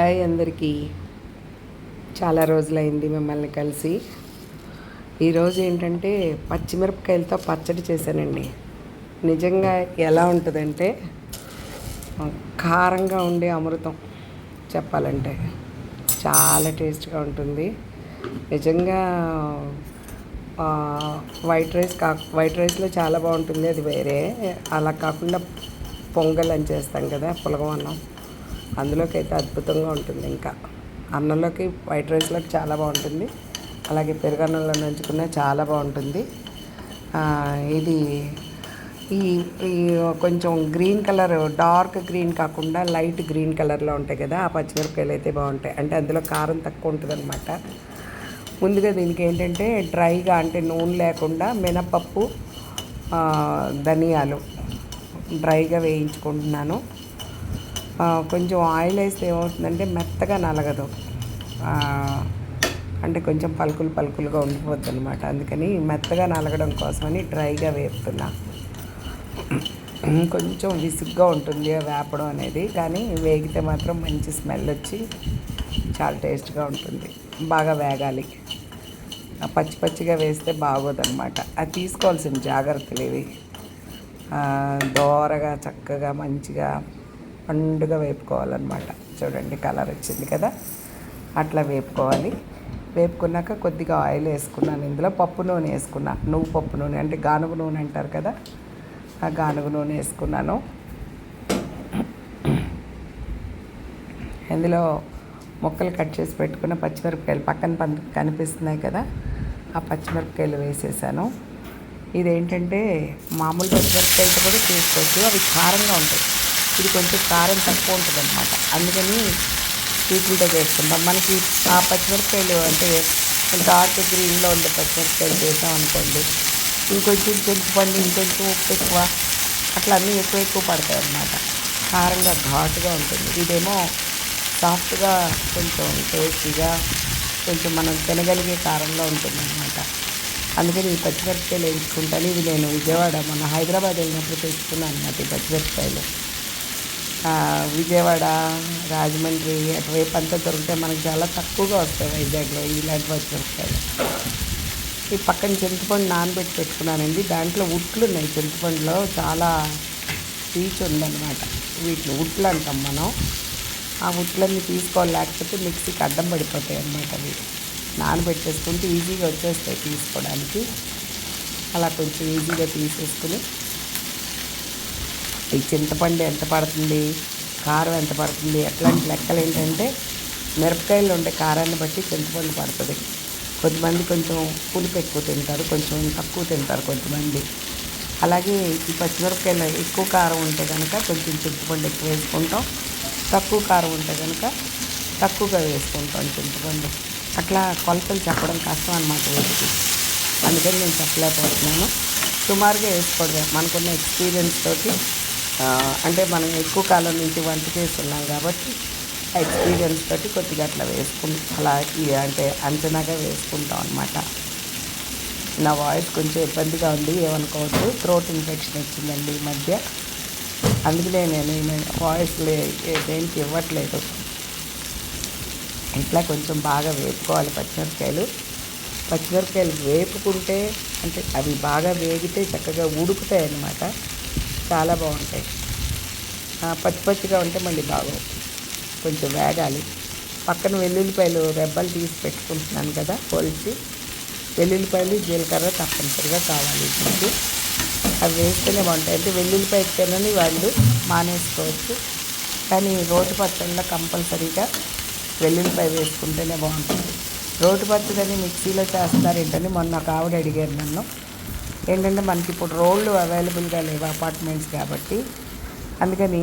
Hi అందరికీ. చాలా రోజులైంది మిమ్మల్ని కలిసి. ఈరోజు ఏంటంటే పచ్చిమిరపకాయలతో పచ్చడి చేశానండి. నిజంగా ఎలా ఉంటుందంటే కారంగా ఉండే అమృతం చెప్పాలంటే చాలా టేస్ట్గా ఉంటుంది. నిజంగా వైట్ రైస్ కా వైట్ రైస్లో చాలా బాగుంటుంది అది వేరే. అలా కాకుండా పొంగల్ అని చేస్తాం కదా పులగం అన్నం. అందులోకి అయితే అద్భుతంగా ఉంటుంది ఇంకా. అన్నంలోకి వైట్ రైస్లోకి చాలా బాగుంటుంది. అలాగే పెరుగన్నంలో నంచుకున్న చాలా బాగుంటుంది. ఇది ఈ ఈ కొంచెం గ్రీన్ కలర్ డార్క్ గ్రీన్ కాకుండా లైట్ గ్రీన్ కలర్లో ఉంటాయి కదా ఆ పచ్చిమిరపకాయలు అయితే బాగుంటాయి. అంటే అందులో కారం తక్కువ ఉంటుంది అనమాట ముందుగా దీనికి ఏంటంటే డ్రైగా అంటే నూనె లేకుండా మినపప్పు ధనియాలు డ్రైగా వేయించుకుంటున్నాను. కొంచెం ఆయిల్ వేస్తే ఏమవుతుందంటే మెత్తగా నలగదు. అంటే కొంచెం పలుకులు పలుకులుగా ఉండిపోద్ది అనమాట అందుకని మెత్తగా నలగడం కోసమని డ్రైగా వేపుతున్నా. కొంచెం విసుగ్గా ఉంటుంది వేపడం అనేది. కానీ వేగితే మాత్రం మంచి స్మెల్ వచ్చి చాలా టేస్ట్గా ఉంటుంది. బాగా వేగాలి. పచ్చి పచ్చిగా వేస్తే బాగోదన్నమాట. అది తీసుకోవాల్సిన జాగ్రత్తలు ఇవి. దోరగా చక్కగా మంచిగా పండుగా వేపుకోవాలన్నమాట. చూడండి కలర్ వచ్చింది కదా. అట్లా వేపుకోవాలి. వేపుకున్నాక కొద్దిగా ఆయిల్ వేసుకున్నాను ఇందులో. పప్పు నూనె వేసుకున్నా. నువ్వు పప్పు నూనె అంటే గానుగ నూనె అంటారు కదా. ఆ గానుగ నూనె వేసుకున్నాను. ఇందులో ముక్కలు కట్ చేసి పెట్టుకున్న పచ్చిమిరపకాయలు పక్కన పన్ కనిపిస్తున్నాయి కదా. ఆ పచ్చిమిరపకాయలు వేసేసాను. ఇదేంటంటే మామూలు పచ్చిమిరపకాయలతో కూడా చేసుకోవచ్చు. అవి కారంగా ఉంటాయి. ఇది కొంచెం కారం తక్కువ ఉంటుంది అనమాట అందుకని వీటితో చేసుకుంటాం మనకి ఆ పచ్చిమిరపకాయలు అంటే డార్క్ గ్రీన్లో ఉండే పచ్చిమిరపకాయలు చేసాం అనుకోండి ఇంకొంచెం చింతపండు ఇంకొంచెం ఉప్పు ఎక్కువ అట్లా అన్నీ ఎక్కువ ఎక్కువ పడతాయి అన్నమాట కారంగా ఘాటుగా ఉంటుంది. ఇదేమో సాఫ్ట్గా కొంచెం టేస్టీగా కొంచెం మనం తినగలిగే కారంలో ఉంటుంది అనమాట అందుకని ఈ పచ్చిమిరపకాయలు వేయించుకుంటాను. ఇది నేను విజయవాడ మన హైదరాబాద్ వెళ్ళినప్పుడు తెచ్చుకున్నాను అన్నమాట ఈ పచ్చిమిరపకాయలు. విజయవాడ రాజమండ్రి అటువైపు అంతా దొరికితే మనకు చాలా తక్కువగా వస్తాయి వైజాగ్లో ఇలాంటి పచ్చిమిరపకాయలు ఈ పక్కన చింతపండు నానబెట్టి పెట్టుకున్నానండి. దాంట్లో ఉట్లు ఉన్నాయి. చింతపండులో చాలా పీచు ఉందన్నమాట. వీటిని ఉట్లు అంటాం మనం. ఆ ఉట్లన్నీ తీసుకోవాలి. లేకపోతే మిక్సీకి అడ్డం పడిపోతాయి అన్నమాట అవి. నానబెట్టేసుకుంటే ఈజీగా వచ్చేస్తాయి తీసుకోవడానికి. అలా కొంచెం ఈజీగా తీసేసుకుని ఈ చింతపండు ఎంత పడుతుంది? కారం ఎంత పడుతుంది? అట్లాంటి లెక్కలు ఏంటంటే మిరపకాయలు ఉండే కారాన్ని బట్టి చింతపండు పడుతుంది. కొంతమంది కొంచెం పులుపు ఎక్కువ తింటారు కొంచెం తక్కువ తింటారు కొంతమంది. అలాగే ఈ పచ్చిమిరపకాయలు ఎక్కువ కారం ఉంటే కనుక కొంచెం చింతపండు ఎక్కువ వేసుకుంటాం. తక్కువ కారం ఉంటే కనుక తక్కువగా వేసుకుంటాం చింతపండు. అట్లా కొలతలు చెప్పడం కష్టం అనమాట వీటికి. అందుకని నేను చెప్పలేకపోతున్నాను. సుమారుగా వేసుకోవడమే. మనకున్న ఎక్స్పీరియన్స్ తోటి అంటే మనం ఎక్కువ కాలం నుంచి వంట చేస్తున్నాం కాబట్టి ఆ ఎక్స్పీరియన్స్ తోటి కొద్దిగా అట్లా వేసుకుంటాం అలా అంటే అంచనాగా వేసుకుంటాం అనమాట నా వాయిస్ కొంచెం ఇబ్బందిగా ఉంది ఏమనుకోవద్దు. థ్రోట్ ఇన్ఫెక్షన్ వచ్చిందండి ఈ మధ్య. అందుకనే నేను వాయిస్ లే దేనికి ఇవ్వట్లేదు. ఇట్లా కొంచెం బాగా వేపుకోవాలి పచ్చిమిరపకాయలు. పచ్చిమిరపకాయలు వేపుకుంటే అంటే అవి బాగా వేగితే చక్కగా ఉడుకుతాయి అన్నమాట చాలా బాగుంటాయి. పచ్చి పచ్చిగా ఉంటే మళ్ళీ బాగోవు. కొంచెం వేగాలి. పక్కన వెల్లుల్లిపాయలు రెబ్బలు తీసి పెట్టుకుంటున్నాను కదా పోల్చి వెల్లుల్లిపాయలు జీలకర్ర తప్పనిసరిగా కావాలి దీనికి అవి వేస్తేనే బాగుంటాయి. అంటే వెల్లుల్లిపాయ తినని వాళ్ళు మానేసుకోవచ్చు. కానీ రోటి పచ్చళ్ళలో కంపల్సరీగా వెల్లుల్లిపాయ వేసుకుంటేనే బాగుంటుంది. రోటి పచ్చడిని మిక్సీలో చేస్తారు ఏంటని మొన్న ఒక ఆవిడ అడిగారు నన్ను. ఏంటంటే మనకి ఇప్పుడు రోళ్ళు అవైలబుల్గా లేవు అపార్ట్మెంట్స్ కాబట్టి. అందుకని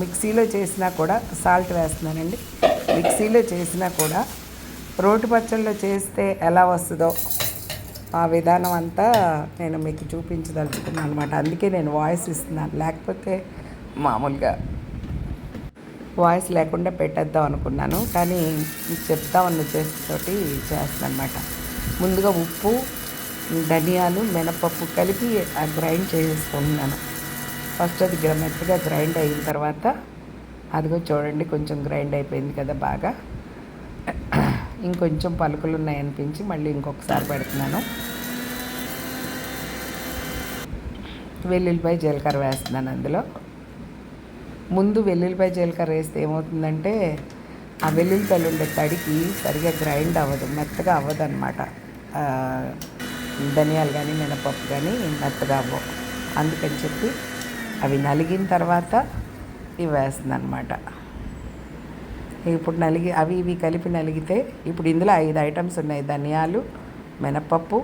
మిక్సీలో చేసినా కూడా సాల్ట్ వేస్తున్నానండి. మిక్సీలో చేసినా కూడా రోటి పచ్చళ్ళలో చేస్తే ఎలా వస్తుందో ఆ విధానం అంతా నేను మీకు చూపించదలుచుకున్నాను అనమాట అందుకే నేను వాయిస్ ఇస్తున్నాను. లేకపోతే మామూలుగా వాయిస్ లేకుండా పెట్టేద్దాం అనుకున్నాను. కానీ చెప్తామన్న ఉద్దేశంతోటి చేస్తాను అనమాట ముందుగా ఉప్పు ధనియాలు మినపప్పు కలిపి ఆ గ్రైండ్ చేసేసుకుంటున్నాను ఫస్ట్ అది మెత్తగా గ్రైండ్ అయిన తర్వాత అదిగో చూడండి కొంచెం గ్రైండ్ అయిపోయింది కదా బాగా. ఇంకొంచెం పలుకులు ఉన్నాయనిపించి మళ్ళీ ఇంకొకసారి పెడుతున్నాను. వెల్లుల్లిపాయ జీలకర్ర వేస్తున్నాను అందులో. ముందు వెల్లుల్లిపాయ జీలకర్ర వేస్తే ఏమవుతుందంటే ఆ వెల్లుల్లిపాయలు ఉండే తడికి సరిగా గ్రైండ్ అవ్వదు మెత్తగా అవ్వదు అనమాట ధనియాలు కానీ మినపప్పు కానీ మెత్తగా అవ్వవు అందుకని చెప్పి అవి నలిగిన తర్వాత ఇవి వేస్తుంది అనమాట ఇప్పుడు నలిగి అవి ఇవి కలిపి నలిగితే ఇప్పుడు ఇందులో ఐదు ఐటమ్స్ ఉన్నాయి. ధనియాలు మినపప్పు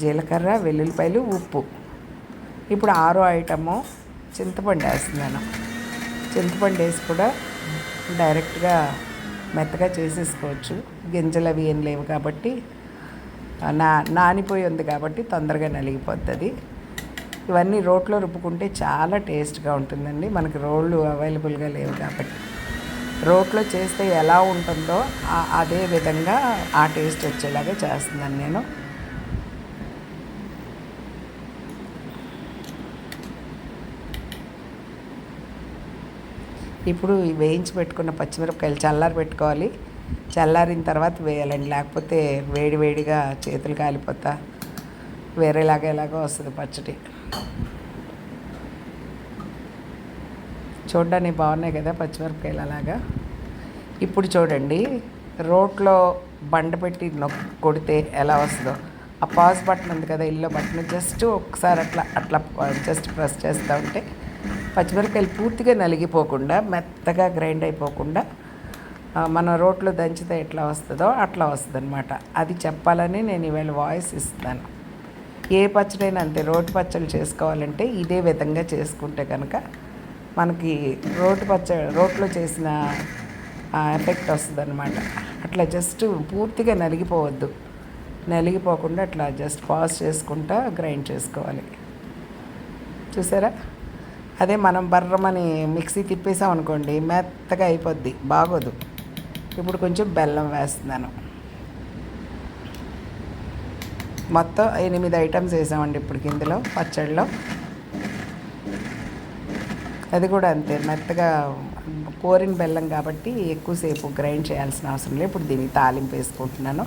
జీలకర్ర వెల్లుల్లిపాయలు ఉప్పు. ఇప్పుడు ఆరో ఐటము చింతపండు వేస్తున్నాను. చింతపండు వేసి కూడా డైరెక్ట్గా మెత్తగా చేసేసుకోవచ్చు. గింజలు అవి ఏం లేవు కాబట్టి నా నానిపోయి ఉంది కాబట్టి తొందరగా నలిగిపోతుంది. ఇవన్నీ రోట్లో రుబ్బుకుంటే చాలా టేస్ట్గా ఉంటుందండి. మనకి రోళ్ళు అవైలబుల్గా లేవు కాబట్టి. రోట్లో చేస్తే ఎలా ఉంటుందో అదే విధంగా ఆ టేస్ట్ వచ్చేలాగా చేస్తున్నాను నేను. ఇప్పుడు వేయించి పెట్టుకున్న పచ్చిమిరపకాయలు చల్లారి పెట్టుకోవాలి చల్లారిన తర్వాత వేయాలండి. లేకపోతే వేడి వేడిగా చేతులు కాలిపోతా. వేరేలాగా ఎలాగో వస్తుంది పచ్చడి. చూడడానికి బాగున్నాయి కదా పచ్చిమిరపకాయలు అలాగా? ఇప్పుడు చూడండి. రోట్లో బండ పెట్టి నొక్కి కొడితే ఎలా వస్తుందో. ఆ పాజ్ బటన్ ఉంది కదా ఇల్లు బటన్. జస్ట్ ఒకసారి అట్లా అట్లా జస్ట్ ప్రెస్ చేస్తూ ఉంటే పచ్చిమిరపకాయలు పూర్తిగా నలిగిపోకుండా మెత్తగా గ్రైండ్ అయిపోకుండా మన రోట్లో దంచితే ఎట్లా వస్తుందో అట్లా వస్తుంది అనమాట అది చెప్పాలని నేను ఈవేళ వాయిస్ ఇస్తాను ఏ పచ్చడైనా అంతే రోటి పచ్చళ్ళు చేసుకోవాలంటే ఇదే విధంగా చేసుకుంటే కనుక మనకి రోటి పచ్చ రోట్లో చేసిన ఎఫెక్ట్ వస్తుంది అనమాట అట్లా జస్ట్ పూర్తిగా నలిగిపోవద్దు. నలిగిపోకుండా అట్లా జస్ట్ పాస్ చేసుకుంటా గ్రైండ్ చేసుకోవాలి. చూసారా? అదే మనం బర్రమని మిక్సీ తిప్పేసాం అనుకోండి మెత్తగా అయిపోద్ది బాగోదు. ఇప్పుడు కొంచెం బెల్లం వేస్తున్నాను. మొత్తం ఎనిమిది ఐటమ్స్ వేసామండి ఇప్పుడు ఇందులో పచ్చడిలో అది కూడా అంతే మెత్తగా కోరిన బెల్లం కాబట్టి ఎక్కువసేపు గ్రైండ్ చేయాల్సిన అవసరం లేదు. ఇప్పుడు దీన్ని తాలింపు వేసుకుంటున్నాను.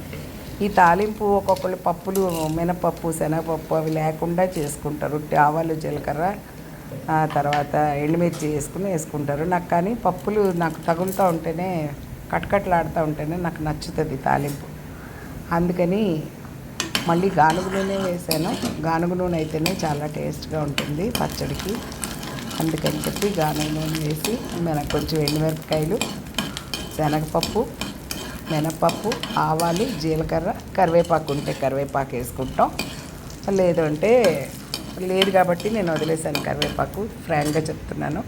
ఈ తాలింపు ఒక్కొక్కళ్ళు పప్పులు మినపప్పు శనగపప్పు అవి లేకుండా చేసుకుంటారు. ఆవాలు జీలకర్ర తర్వాత ఎండుమిర్చి వేసుకుని వేసుకుంటారు. నాకు కానీ పప్పులు నాకు తగులుతూ ఉంటేనే కట్కట్లాడుతూ ఉంటేనే నాకు నచ్చుతుంది తాలింపు. అందుకని మళ్ళీ గానుగు నూనె వేసాను. గానుగు నూనె అయితేనే చాలా టేస్ట్గా ఉంటుంది పచ్చడికి. అందుకని చెప్పి గానుగు నూనె వేసి మనకు కొంచెం ఎండుమిరపకాయలు శనగపప్పు మినపప్పు ఆవాలు జీలకర్ర కరివేపాకు ఉంటే కరివేపాకు వేసుకుంటాం. లేదు అంటే లేదు కాబట్టి నేను వదిలేసాను కరివేపాకు. ఫ్రాంక్గా చెప్తున్నాను.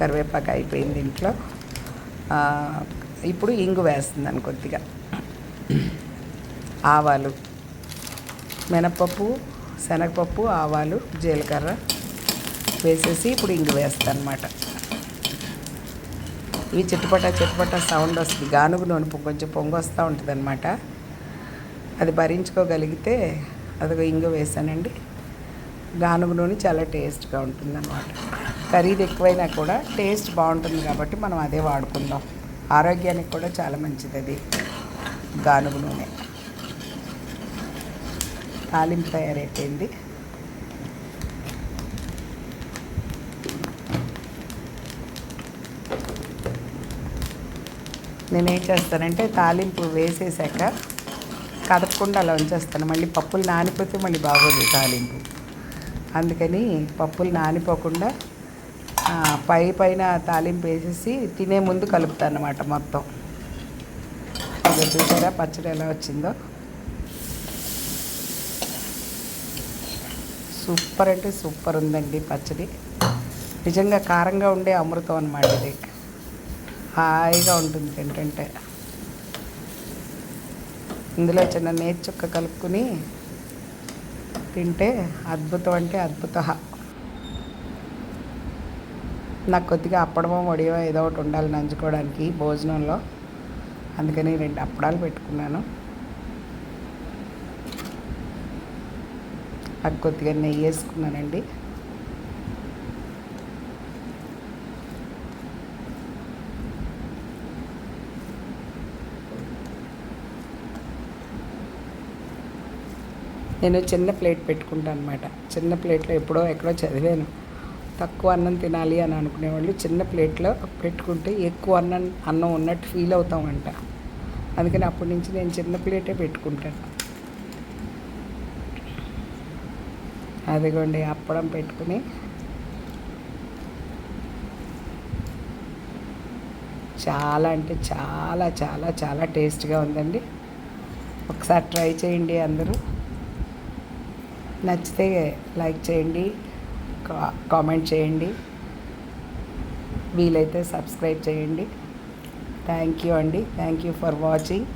కరివేపాకు అయిపోయింది ఇంట్లో. ఇప్పుడు ఇంగు వేస్తుందని కొద్దిగా. ఆవాలు మినపప్పు శనగపప్పు ఆవాలు జీలకర్ర వేసేసి ఇప్పుడు ఇంగు వేస్తాను అనమాట ఇవి చిట్టుపట చిట్టుపట సౌండ్ వస్తుంది. గానుగు నూనె కొంచెం పొంగు వస్తూ ఉంటుంది అనమాట అది భరించుకోగలిగితే అదిగో ఇంగు వేసానండి. గానుగు నూనె చాలా టేస్ట్గా ఉంటుంది అనమాట ఖరీదు ఎక్కువైనా కూడా టేస్ట్ బాగుంటుంది కాబట్టి మనం అదే వాడుకుందాం. ఆరోగ్యానికి కూడా చాలా మంచిది అది. గానుగు నూనె. తాలింపు తయారైపోయింది. నేనేం చేస్తానంటే తాలింపు వేసేసాక కదపకుండా అలా ఉంచేస్తాను. మళ్ళీ పప్పులు నానిపోతే మళ్ళీ బాగోదు తాలింపు. అందుకని పప్పులు నానిపోకుండా పై పైన తాలింపు వేసేసి తినే ముందు కలుపుతాను అనమాట మొత్తం. ఇది చూసారా పచ్చడి ఎలా వచ్చిందో? సూపర్ అంటే సూపర్ ఉందండి పచ్చడి. నిజంగా కారంగా ఉండే అమృతం అనమాట ఇది. హాయిగా ఉంటుంది ఏంటంటే ఇందులో చిన్న నేతి చుక్క కలుపుకుని తింటే అద్భుతం అంటే అద్భుత. నాకు కొద్దిగా అప్పడమో వడియో ఏదో ఒకటి ఉండాలి నంచుకోవడానికి భోజనంలో. అందుకని రెండు అప్పడాలు పెట్టుకున్నాను. నాకు కొద్దిగా నెయ్యి వేసుకున్నానండి. నేను చిన్న ప్లేట్ పెట్టుకుంటాను అనమాట చిన్న ప్లేట్లో ఎప్పుడో ఎక్కడో చదివాను. తక్కువ అన్నం తినాలి అని అనుకునేవాళ్ళు చిన్న ప్లేట్లో పెట్టుకుంటే ఎక్కువ అన్నం అన్నం ఉన్నట్టు ఫీల్ అవుతామంట. అందుకని అప్పటి నుంచి నేను చిన్న ప్లేటే పెట్టుకుంటాను. అదిగోండి అప్పడం పెట్టుకుని చాలా అంటే చాలా చాలా చాలా టేస్ట్గా ఉందండి. ఒకసారి ట్రై చేయండి అందరూ. నచ్చితే లైక్ చేయండి. కామెంట్ చేయండి. వీలైతే సబ్స్క్రైబ్ చేయండి. థ్యాంక్ యూ అండి. Thank you for watching.